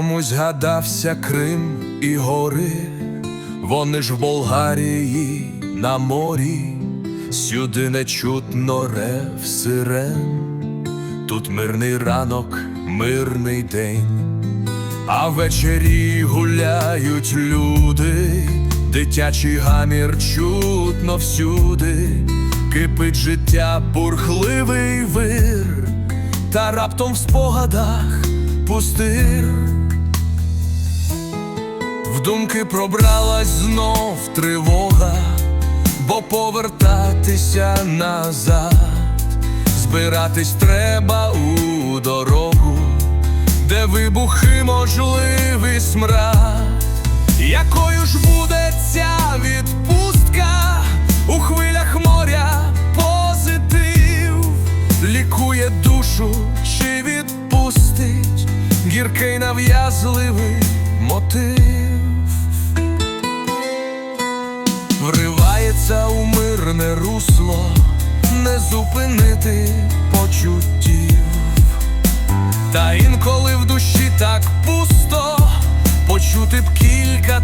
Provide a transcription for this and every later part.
Чомусь згадався Крим і гори, вони ж в Болгарії на морі, сюди не чутно рев сирен, тут мирний ранок, мирний день, а ввечері гуляють люди, дитячий гамір чутно всюди, кипить життя бурхливий вир, та раптом в спогадах пустир. Думки пробралась знов тривога, бо повертатися назад, збиратись треба у дорогу, де вибухи можливий смрад. Якою ж буде ця відпустка у хвилях моря? Позитив, лікує душу чи відпустить гіркий нав'язливий мотив, у мирне русло, не зупинити почуттів. Та інколи в душі так пусто, почути б кілька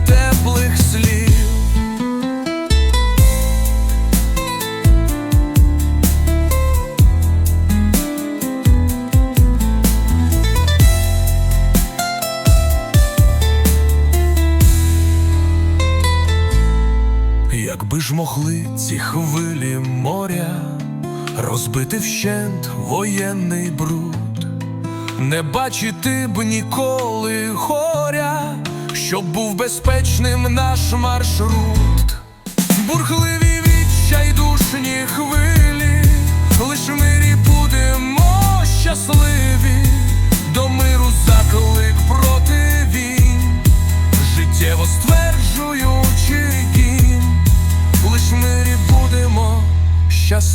Якби ж могли ці хвилі моря розбити вщент воєнний бруд, не бачити б ніколи горя, щоб був безпечним наш маршрут. Бурхливі відчайдушні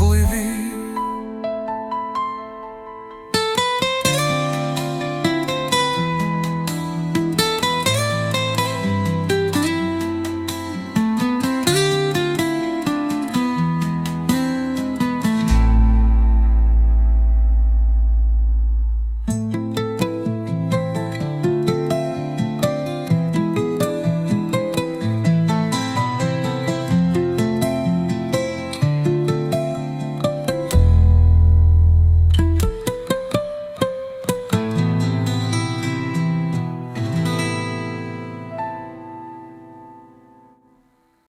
fui vir.